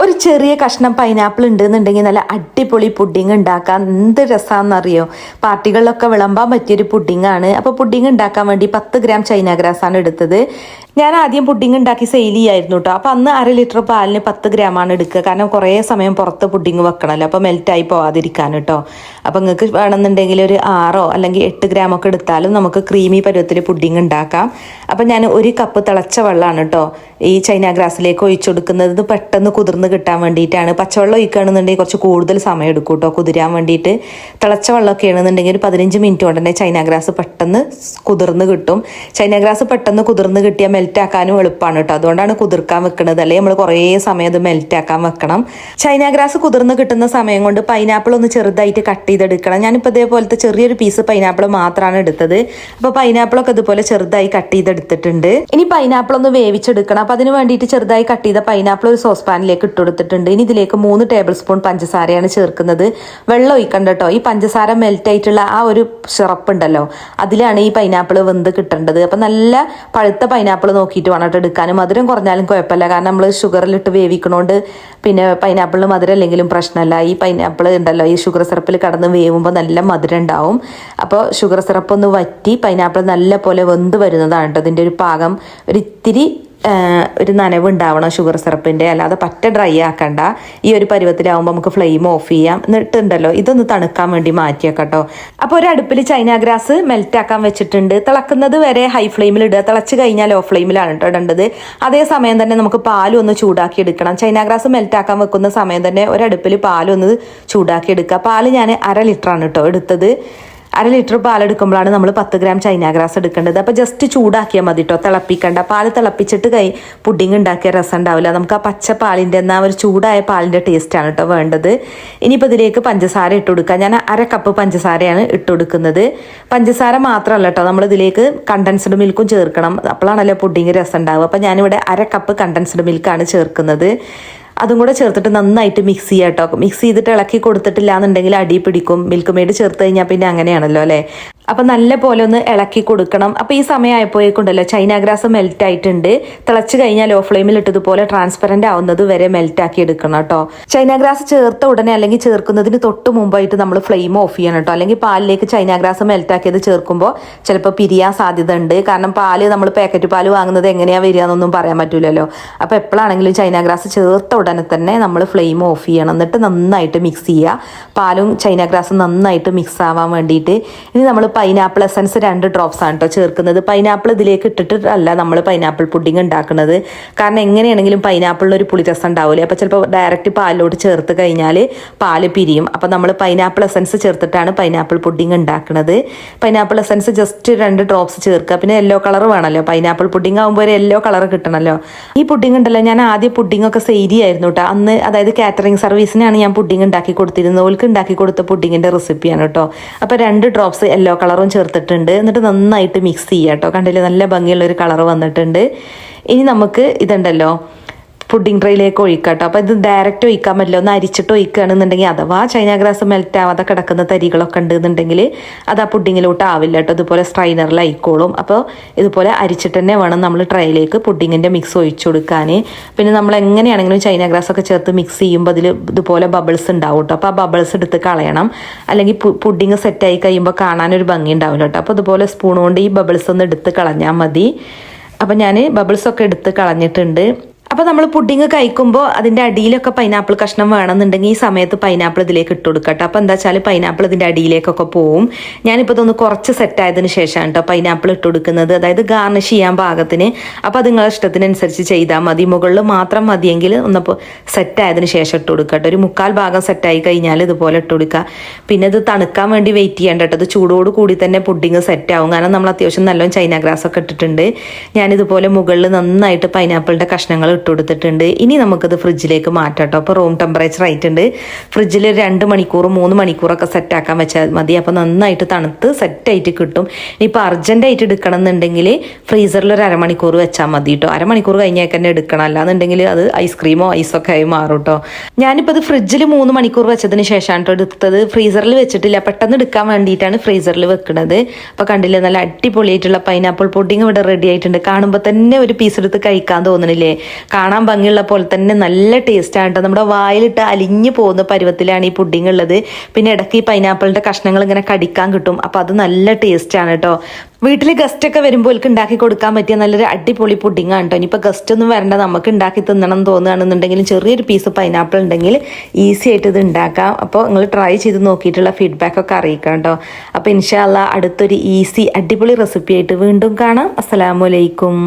ഒരു ചെറിയ കഷ്ണം പൈനാപ്പിൾ ഉണ്ടെന്നുണ്ടെങ്കിൽ നല്ല അടിപൊളി പുഡിങ് ഉണ്ടാക്കാൻ എന്ത് രസമാണെന്നറിയോ പാർട്ടികളിലൊക്കെ വിളമ്പാൻ പറ്റിയൊരു പുഡിങ്ങാണ് അപ്പോൾ പുഡിങ് ഉണ്ടാക്കാൻ വേണ്ടി പത്ത് ഗ്രാം ചൈന ഗ്രാസാണ് എടുത്തത്. ഞാൻ ആദ്യം പുഡിങ് ഉണ്ടാക്കി സെയിൽ ചെയ്യായിരുന്നു കേട്ടോ അപ്പോൾ അന്ന് അര ലിറ്റർ പാലിന് പത്ത് ഗ്രാമാണ് എടുക്കുക. കാരണം കുറേ സമയം പുറത്ത് പുഡിങ് വെക്കണമല്ലോ. അപ്പോൾ മെൽറ്റായി പോവാതിരിക്കാൻ കേട്ടോ അപ്പോൾ നിങ്ങൾക്ക് വേണമെന്നുണ്ടെങ്കിൽ ഒരു ആറോ അല്ലെങ്കിൽ എട്ട് ഗ്രാം ഒക്കെ എടുത്താലും നമുക്ക് ക്രീമി പരുവത്തിൽ പുഡിങ് ഉണ്ടാക്കാം. അപ്പോൾ ഞാൻ ഒരു കപ്പ് തിളച്ച വെള്ളമാണ് കേട്ടോ ഈ ചൈന ഗ്രാസിലേക്ക് ഒഴിച്ചു കൊടുക്കുന്നത്. പെട്ടെന്ന് കുതിർന്ന് കിട്ടാൻ വേണ്ടിയിട്ടാണ്. പച്ചവെള്ളം ഒഴിക്കുകയാണെന്നുണ്ടെങ്കിൽ കുറച്ച് കൂടുതൽ സമയം എടുക്കും കേട്ടോ കുതിരാൻ വേണ്ടിയിട്ട് തിളച്ച വെള്ളമൊക്കെ ആണെന്നുണ്ടെങ്കിൽ ഒരു പതിനഞ്ച് മിനിറ്റ് കൊണ്ട് തന്നെ ചൈന ഗ്രാസ് പെട്ടെന്ന് കുതിർന്ന് കിട്ടും. ചൈന ഗ്രാസ് പെട്ടെന്ന് കുതിർന്ന് കിട്ടിയാൽ മെൽറ്റ് ആക്കാനും എളുപ്പമാണ് കേട്ടോ അതുകൊണ്ടാണ് കുതിർക്കാൻ വെക്കുന്നത്. അല്ലെങ്കിൽ നമ്മൾ കുറേ സമയം അത് മെൽറ്റ് ആക്കാൻ വെക്കണം. ചൈന ഗ്രാസ് കുതിർന്ന് കിട്ടുന്ന സമയം കൊണ്ട് പൈനാപ്പിൾ ഒന്ന് ചെറുതായിട്ട് കട്ട് ചെയ്തെടുക്കണം. ഞാനിപ്പോൾ ഇതേപോലത്തെ ചെറിയൊരു പീസ് പൈനാപ്പിൾ മാത്രമാണ് എടുത്തത്. അപ്പോൾ പൈനാപ്പിളൊക്കെ ഇതുപോലെ ചെറുതായി കട്ട് ചെയ്തെടുത്തിട്ടുണ്ട്. ഇനി പൈനാപ്പിൾ ഒന്ന് വേവിച്ചെടുക്കണം. അപ്പോൾ അതിന് വേണ്ടിയിട്ട് ചെറുതായി കട്ട് ചെയ്ത പൈനാപ്പിൾ ഒരു സോസ് പാനിലേക്ക് ഇട്ട് കൊടുത്തിട്ടുണ്ട് ഇനി ഇതിലേക്ക് മൂന്ന് ടേബിൾ സ്പൂൺ പഞ്ചസാരയാണ് ചേർക്കുന്നത്. വെള്ളം ഒഴിക്കണ്ട കേട്ടോ ഈ പഞ്ചസാര മെൽറ്റ് ആയിട്ടുള്ള ആ ഒരു സിറപ്പ് ഉണ്ടല്ലോ അതിലാണ് ഈ പൈനാപ്പിൾ വെന്ത് കിട്ടേണ്ടത്. അപ്പം നല്ല പഴുത്ത പൈനാപ്പിൾ നോക്കിയിട്ട് വേണം കേട്ടോ എടുക്കാനും. മധുരം കുറഞ്ഞാലും കുഴപ്പമില്ല. കാരണം നമ്മൾ ഷുഗറിലിട്ട് വേവിക്കണോണ്ട് പിന്നെ പൈനാപ്പിളിന് മധുരം അല്ലെങ്കിലും പ്രശ്നമല്ല ഈ പൈനാപ്പിൾ ഉണ്ടല്ലോ ഈ ഷുഗർ സിറപ്പിൽ കടന്ന് വേവുമ്പോൾ നല്ല മധുരം ഉണ്ടാവും. അപ്പോൾ ഷുഗർ സിറപ്പ് ഒന്ന് വറ്റി പൈനാപ്പിൾ നല്ല പോലെ വെന്ത് വരുന്നതാണ് കേട്ടോ ഇതിന്റെ ഒരു പാകം. ഒരു ഇത്തിരി ഒരു നനവ് ഉണ്ടാവണം ഷുഗർ സിറപ്പിന്റെ അല്ലാതെ പറ്റ ഡ്രൈ ആക്കണ്ട. ഈ ഒരു പരുവത്തിലാവുമ്പോൾ നമുക്ക് ഫ്ലെയിം ഓഫ് ചെയ്യാം. എന്നിട്ടുണ്ടല്ലോ ഇതൊന്ന് തണുക്കാൻ വേണ്ടി മാറ്റിയേക്കട്ടോ. കേട്ടോ അപ്പോൾ ഒരു അടുപ്പിൽ ചൈന ഗ്രാസ് മെൽറ്റ് ആക്കാൻ വെച്ചിട്ടുണ്ട്. തിളക്കുന്നത് വരെ ഹൈ ഫ്ലെയിമിൽ ഇടുക. തിളച്ച് കഴിഞ്ഞാൽ ലോ ഫ്ലെയിമിലാണ് കേട്ടോ ഇടേണ്ടത്. അതേ സമയം തന്നെ നമുക്ക് പാലും ഒന്ന് ചൂടാക്കി എടുക്കണം. ചൈന ഗ്രാസ് മെൽറ്റ് ആക്കാൻ വെക്കുന്ന സമയം തന്നെ ഒരു അടുപ്പിൽ പാലൊന്ന് ചൂടാക്കി എടുക്കുക. പാൽ ഞാൻ അര ലിറ്ററാണ് കേട്ടോ എടുത്തത്. അര ലിറ്റർ പാൽ പാലെടുക്കുമ്പോഴാണ് നമ്മൾ പത്ത് ഗ്രാം ചൈന ഗ്രാസ് എടുക്കേണ്ടത്. അപ്പോൾ ജസ്റ്റ് ചൂടാക്കിയാൽ മതി കേട്ടോ തിളപ്പിക്കണ്ട. പാൽ തിളപ്പിച്ചിട്ട് കൈ പുഡിങ് ഉണ്ടാക്കിയ രസം ഉണ്ടാവില്ല. നമുക്ക് ആ പച്ച പാലിന്റെ എന്നാൽ ഒരു ചൂടായ പാലിന്റെ ടേസ്റ്റാണ് കേട്ടോ വേണ്ടത്. ഇനിയിപ്പോൾ ഇതിലേക്ക് പഞ്ചസാര ഇട്ട് കൊടുക്കുക ഞാൻ അര കപ്പ് പഞ്ചസാരയാണ് ഇട്ട് കൊടുക്കുന്നത്. പഞ്ചസാര മാത്രമല്ല കേട്ടോ നമ്മൾ ഇതിലേക്ക് കണ്ടൻസ്ഡ് മിൽക്കും ചേർക്കണം. അപ്പോഴാണല്ലോ പുഡിങ് രസം ഉണ്ടാവുക. അപ്പോൾ ഞാനിവിടെ അര കപ്പ് കണ്ടൻസ്ഡ് മിൽക്കാണ് ചേർക്കുന്നത്. അതും കൂടെ ചേർത്തിട്ട് നന്നായിട്ട് മിക്സ് ചെയ്യാം കേട്ടോ മിക്സ് ചെയ്തിട്ട് ഇളക്കി കൊടുത്തിട്ടില്ല എന്നുണ്ടെങ്കിൽ അടി പിടിക്കും. മിൽക്ക് മെയ്ഡ് ചേർത്ത് കഴിഞ്ഞാൽ പിന്നെ അങ്ങനെയാണല്ലോ അല്ലേ? അപ്പം നല്ല പോലെ ഒന്ന് ഇളക്കി കൊടുക്കണം. അപ്പോൾ ഈ സമയമായപ്പോഴേക്കുണ്ടല്ലോ ചൈന ഗ്രാസ് മെൽറ്റ് ആയിട്ടുണ്ട്. തിളച്ച് കഴിഞ്ഞാൽ ലോ ഫ്ലെയിമിൽ ഇട്ടതുപോലെ ട്രാൻസ്പെറന്റ് ആവുന്നത് വരെ മെൽറ്റ് ആക്കി എടുക്കണം കേട്ടോ. ചൈന ഗ്രാസ് ചേർത്ത ഉടനെ അല്ലെങ്കിൽ ചേർക്കുന്നതിന് തൊട്ട് മുമ്പായിട്ട് നമ്മൾ ഫ്ലെയിം ഓഫ് ചെയ്യണം കേട്ടോ. അല്ലെങ്കിൽ പാലിലേക്ക് ചൈന ഗ്രാസ് മെൽറ്റ് ആക്കിയത് ചേർക്കുമ്പോൾ ചിലപ്പോൾ പിരിയാൻ സാധ്യത ഉണ്ട് കാരണം പാൽ നമ്മൾ പാക്കറ്റ് പാൽ വാങ്ങുന്നത് എങ്ങനെയാണ് വരിക എന്നൊന്നും പറയാൻ പറ്റില്ലല്ലോ അപ്പോൾ എപ്പോഴാണെങ്കിലും ചൈന ഗ്രാസ് ചേർത്ത ഉടനെ തന്നെ നമ്മൾ ഫ്ലെയിം ഓഫ് ചെയ്യണം. എന്നിട്ട് നന്നായിട്ട് മിക്സ് ചെയ്യുക. പാലും ചൈന ഗ്രാസും നന്നായിട്ട് മിക്സ് ആവാൻ വേണ്ടിയിട്ട്. ഇനി നമ്മൾ പൈനാപ്പിൾ എസൻസ് രണ്ട് ഡ്രോപ്സ് ആണ് കേട്ടോ ചേർക്കുന്നത്. പൈനാപ്പിൾ ഇതിലേക്ക് ഇട്ടിട്ടല്ല നമ്മൾ പൈനാപ്പിൾ പുഡിംഗ് ഉണ്ടാക്കുന്നത്. കാരണം എങ്ങനെയാണെങ്കിലും പൈനാപ്പിളിന് ഒരു പുളിരസം ഉണ്ടാവില്ലേ അപ്പോൾ ചിലപ്പോൾ ഡയറക്റ്റ് പാലിലോട്ട് ചേർത്ത് കഴിഞ്ഞാൽ പാൽ പിരിയും. അപ്പോൾ നമ്മൾ പൈനാപ്പിൾ എസൻസ് ചേർത്തിട്ടാണ് പൈനാപ്പിൾ പുഡിംഗ് ഉണ്ടാക്കുന്നത്. പൈനാപ്പിൾ എസൻസ് ജസ്റ്റ് രണ്ട് ഡ്രോപ്സ് ചേർക്കുക. പിന്നെ യെല്ലോ കളർ വേണമല്ലോ പൈനാപ്പിൾ പുഡിംഗ് ആകുമ്പോൾ ഒരു യെല്ലോ കളർ കിട്ടണമല്ലോ ഈ പുഡിംഗ് ഉണ്ടല്ലോ. ഞാൻ ആദ്യം പുഡിംഗ് ഒക്കെ സെയിൽ ചെയ്യായിരുന്നു കേട്ടോ അന്ന് അതായത് കാറ്ററിംഗ് സർവീസിനാണ് ഞാൻ പുഡിംഗ് ഉണ്ടാക്കി കൊടുത്തിരുന്നത്. ഓൾക്ക് ഉണ്ടാക്കി കൊടുത്ത പുഡിങ്ങിന്റെ റെസിപ്പിയാണ് കേട്ടോ അപ്പോൾ രണ്ട് ഡ്രോപ്സ് യെല്ലോ കളറും ചേർത്തിട്ടുണ്ട്. എന്നിട്ട് നന്നായിട്ട് മിക്സ് ചെയ്യുക കേട്ടോ കണ്ടില്ലേ? നല്ല ഭംഗിയുള്ള ഒരു കളർ വന്നിട്ടുണ്ട്. ഇനി നമുക്ക് ഇതുണ്ടല്ലോ. പുഡിംഗ് ട്രേയിലേക്ക് ഒഴിക്കാം കേട്ടോ അപ്പോൾ ഇത് ഡയറക്റ്റ് ഒഴിക്കാൻ പറ്റില്ല. ഒന്ന് അരിച്ചിട്ട് ഒഴിക്കുകയാണെന്നുണ്ടെങ്കിൽ അഥവാ ചൈന ഗ്രാസ് മെൽറ്റ് ആവാതെ കിടക്കുന്ന തരികളൊക്കെ ഉണ്ടെന്നുണ്ടെങ്കിൽ അത് ആ പുഡിങ്ങിലോട്ട് ആവില്ല കേട്ടോ. ഇതുപോലെ സ്ട്രൈനറിൽ ആയിക്കോളും. അപ്പോൾ ഇതുപോലെ അരിച്ചിട്ട് തന്നെ വേണം നമ്മൾ ട്രേയിലേക്ക് പുഡിങ്ങിന്റെ മിക്സ് ഒഴിച്ചു കൊടുക്കാൻ പിന്നെ നമ്മൾ എങ്ങനെയാണെങ്കിലും ചൈന ഗ്രാസ് ഒക്കെ ചേർത്ത് മിക്സ് ചെയ്യുമ്പോൾ അതിൽ ഇതുപോലെ ബബിൾസ് ഉണ്ടാവും കേട്ടോ. അപ്പോൾ ആ ബബിൾസ് എടുത്ത് കളയണം. അല്ലെങ്കിൽ പുഡിങ് സെറ്റായി കഴിയുമ്പോൾ കാണാനൊരു ഭംഗി ഉണ്ടാവില്ല കേട്ടോ. അപ്പോൾ ഇതുപോലെ സ്പൂൺ കൊണ്ട് ഈ ബബിൾസ് ഒന്ന് എടുത്ത് കളഞ്ഞാൽ മതി. അപ്പം ഞാൻ ബബിൾസ് ഒക്കെ എടുത്ത് കളഞ്ഞിട്ടുണ്ട്. അപ്പോൾ നമ്മൾ പുഡിങ് കഴിക്കുമ്പോൾ അതിന്റെ അടിയിലൊക്കെ പൈനാപ്പിൾ കഷ്ണം വേണമെന്നുണ്ടെങ്കിൽ ഈ സമയത്ത് പൈനാപ്പിൾ ഇതിലേക്ക് ഇട്ട് കൊടുക്കട്ടെ. അപ്പോൾ എന്താ വെച്ചാൽ പൈനാപ്പിൾ ഇതിന്റെ അടിയിലേക്കൊക്കെ പോവും. ഞാനിപ്പോൾ ഇതൊന്ന് കുറച്ച് സെറ്റ് ആയതിനു ശേഷമാണ് കേട്ടോ പൈനാപ്പിൾ ഇട്ട് കൊടുക്കുന്നത്. അതായത് ഗാർണിഷ് ചെയ്യാൻ പാകത്തിന്. അപ്പോൾ അത് നിങ്ങളുടെ ഇഷ്ടത്തിനനുസരിച്ച് ചെയ്താൽ മതി. മുകളിൽ മാത്രം മതിയെങ്കിൽ ഒന്നപ്പോൾ സെറ്റ് ആയതിനു ശേഷം ഇട്ട് കൊടുക്കട്ടെ ഒരു മുക്കാൽ ഭാഗം സെറ്റായി കഴിഞ്ഞാൽ ഇതുപോലെ ഇട്ട് കൊടുക്കുക പിന്നെ ഇത് തണുക്കാൻ വേണ്ടി വെയിറ്റ് ചെയ്യേണ്ട കേട്ടോ അത് ചൂടോട് കൂടി തന്നെ പുഡിങ് സെറ്റ് ആവും. കാരണം നമ്മൾ അത്യാവശ്യം നല്ലോണം ചൈന ഗ്രാസ് ഒക്കെ ഇട്ടിട്ടുണ്ട്. ഞാനിതുപോലെ മുകളിൽ നന്നായിട്ട് പൈനാപ്പിളിന്റെ കഷ്ണങ്ങൾ ഇട്ട് കൊടുത്തിട്ടുണ്ട്. ഇനി നമുക്കത് ഫ്രിഡ്ജിലേക്ക് മാറ്റാം കേട്ടോ അപ്പോൾ റൂം ടെമ്പറേച്ചർ ആയിട്ടുണ്ട്. ഫ്രിഡ്ജിൽ രണ്ട് മണിക്കൂർ മൂന്ന് മണിക്കൂറൊക്കെ സെറ്റ് ആക്കാൻ വെച്ചാൽ മതി. അപ്പോൾ നന്നായിട്ട് തണുത്ത് സെറ്റായിട്ട് കിട്ടും. ഇനിയിപ്പോൾ അർജന്റായിട്ട് എടുക്കണം എന്നുണ്ടെങ്കിൽ ഫ്രീസറിൽ ഒരു അരമണിക്കൂർ വെച്ചാൽ മതി കേട്ടോ അരമണിക്കൂർ കഴിഞ്ഞാൽ തന്നെ എടുക്കണം. അല്ലാന്നുണ്ടെങ്കിൽ അത് ഐസ്ക്രീമോ ഐസൊക്കെ ആയി മാറും കേട്ടോ ഞാനിപ്പോൾ അത് ഫ്രിഡ്ജിൽ മൂന്ന് മണിക്കൂർ വെച്ചതിന് ശേഷമാണ് കേട്ടോ എടുത്തത്. ഫ്രീസറിൽ വെച്ചിട്ടില്ല. പെട്ടെന്ന് എടുക്കാൻ വേണ്ടിയിട്ടാണ് ഫ്രീസറിൽ വെക്കുന്നത് അപ്പോൾ കണ്ടില്ലേ നല്ല അടിപൊളിയായിട്ടുള്ള പൈനാപ്പിൾ പുഡിങ് ഇവിടെ റെഡി ആയിട്ടുണ്ട്. കാണുമ്പോൾ തന്നെ ഒരു പീസ് എടുത്ത് കഴിക്കാൻ തോന്നണില്ലേ? കാണാൻ ഭംഗിയുള്ള പോലെ തന്നെ നല്ല ടേസ്റ്റാണ് കേട്ടോ നമ്മുടെ വായിലിട്ട് അലിഞ്ഞു പോകുന്ന പരുവത്തിലാണ് ഈ പുഡിംഗ് ഉള്ളത്. പിന്നെ ഇടയ്ക്ക് ഈ പൈനാപ്പിളിന്റെ കഷ്ണങ്ങൾ ഇങ്ങനെ കടിക്കാൻ കിട്ടും. അപ്പോൾ അത് നല്ല ടേസ്റ്റാണ് കേട്ടോ വീട്ടിൽ ഗസ്റ്റ് ഒക്കെ വരുമ്പോൾ ഉണ്ടാക്കി കൊടുക്കാൻ പറ്റിയ നല്ലൊരു അടിപൊളി പുഡിംഗ് ആണ് കേട്ടോ ഇനിയിപ്പോൾ ഗസ്റ്റ് ഒന്നും വരണ്ട. നമുക്ക് ഉണ്ടാക്കി തിന്നണം തോന്നുകയാണെന്നുണ്ടെങ്കിലും ചെറിയൊരു പീസ് പൈനാപ്പിൾ ഉണ്ടെങ്കിൽ ഈസി ആയിട്ട് ഇത് ഉണ്ടാക്കാം അപ്പോൾ നിങ്ങൾ ട്രൈ ചെയ്ത് നോക്കിയിട്ടുള്ള ഫീഡ്ബാക്ക് ഒക്കെ അറിയിക്കാം കേട്ടോ അപ്പോൾ ഇൻഷാല്ല അടുത്തൊരു ഈസി അടിപൊളി റെസിപ്പി ആയിട്ട് വീണ്ടും കാണാം. അസ്സലാമലൈക്കും